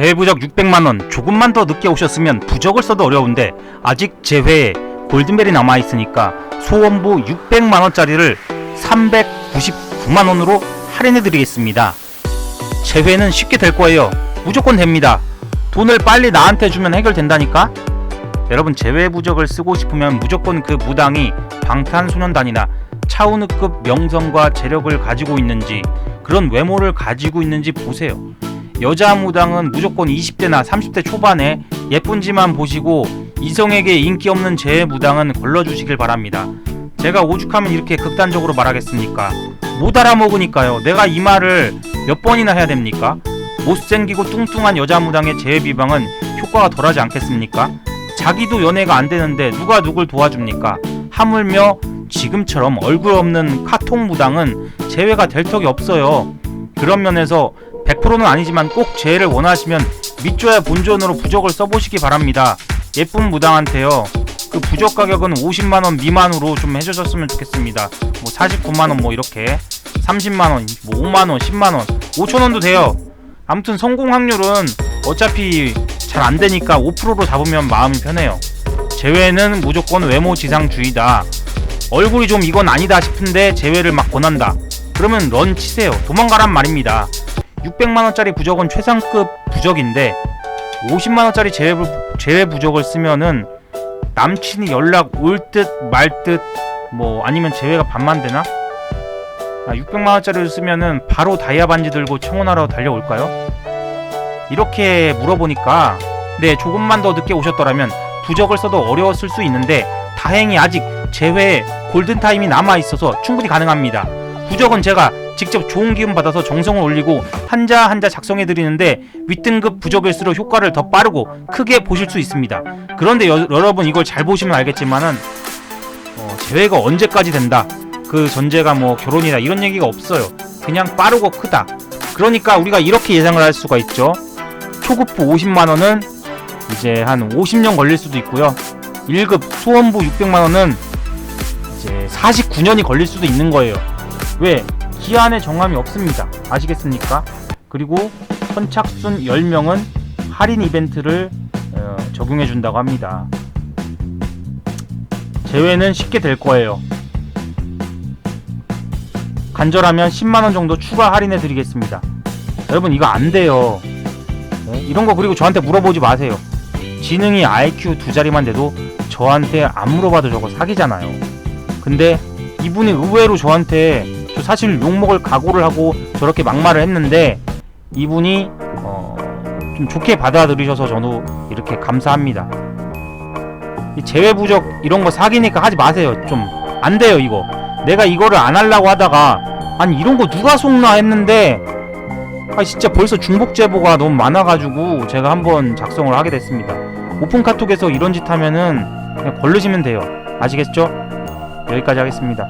재부적 600만원 조금만 더 늦게 오셨으면 부적을 써도 어려운데 아직 재회에 골든벨이 남아있으니까 소원부 600만원짜리를 399만원으로 할인해드리겠습니다. 재회는 쉽게 될 거예요. 무조건 됩니다. 돈을 빨리 나한테 주면 해결된다니까? 여러분 재회 부적을 쓰고 싶으면 무조건 그 무당이 방탄소년단이나 차은우급 명성과 재력을 가지고 있는지 그런 외모를 가지고 있는지 보세요. 여자 무당은 무조건 20대나 30대 초반에 예쁜지만 보시고 이성에게 인기 없는 제 무당은 걸러주시길 바랍니다. 제가 오죽하면 이렇게 극단적으로 말하겠습니까? 못 알아먹으니까요. 내가 이 말을 몇 번이나 해야 됩니까? 못생기고 뚱뚱한 여자 무당의 재해 비방은 효과가 덜하지 않겠습니까? 자기도 연애가 안 되는데 누가 누굴 도와줍니까? 하물며 지금처럼 얼굴 없는 카통 무당은 재회가 될 턱이 없어요. 그런 면에서 100%는 아니지만 꼭 재해를 원하시면 밑줘야 본전으로 부적을 써보시기 바랍니다. 예쁜 무당한테요. 그 부적 가격은 50만원 미만으로 좀 해주셨으면 좋겠습니다. 뭐 49만원 뭐 이렇게 30만원, 뭐 5만원, 10만원, 5천원도 돼요. 아무튼 성공 확률은 어차피 잘 안 되니까 5%로 잡으면 마음이 편해요. 제외는 무조건 외모 지상주의다. 얼굴이 좀 이건 아니다 싶은데 제외를 막 권한다. 그러면 런 치세요. 도망가란 말입니다. 600만원짜리 부적은 최상급 부적인데 50만원짜리 제외, 부- 제외 부적을 쓰면은 남친이 연락 올 듯 말 듯 뭐 아니면 제외가 반만 되나? 아, 600만원짜리를 쓰면은 바로 다이아 반지 들고 청혼하러 달려올까요? 이렇게 물어보니까 네 조금만 더 늦게 오셨더라면 부적을 써도 어려웠을 수 있는데 다행히 아직 제외에 골든타임이 남아있어서 충분히 가능합니다. 부적은 제가 직접 좋은 기운 받아서 정성을 올리고 한자 한자 작성해 드리는데 윗등급 부적일수록 효과를 더 빠르고 크게 보실 수 있습니다. 그런데 여, 러분 이걸 잘 보시면 알겠지만은 어, 제외가 언제까지 된다. 그 전제가 뭐 결혼이다 이런 얘기가 없어요. 그냥 빠르고 크다. 그러니까 우리가 이렇게 예상을 할 수가 있죠. 초급부 50만 원은 이제 한 50년 걸릴 수도 있고요. 1급 소원부 600만 원은 이제 49년이 걸릴 수도 있는 거예요. 왜? 기한의 정함이 없습니다. 아시겠습니까? 그리고 선착순 10명은 할인 이벤트를 어, 적용해 준다고 합니다. 제외는 쉽게 될 거예요. 간절하면 10만원 정도 추가 할인해 드리겠습니다. 여러분 이거 안 돼요. 네? 이런 거 그리고 저한테 물어보지 마세요. 지능이 IQ 두 자리만 돼도 저한테 안 물어봐도 저거 사기잖아요. 근데 이분이 의외로 저한테 저 사실 욕먹을 각오를 하고 저렇게 막말을 했는데 이분이 어, 좀 좋게 받아들이셔서 저도 이렇게 감사합니다. 이 재외부적 이런 거 사기니까 하지 마세요. 좀 안 돼요 이거. 내가 이거를 안 하려고 하다가 아니 이런 거 누가 속나 했는데 아 진짜 벌써 중복 제보가 너무 많아가지고 제가 한번 작성을 하게 됐습니다. 오픈 카톡에서 이런 짓 하면은 그냥 걸르시면 돼요. 아시겠죠? 여기까지 하겠습니다.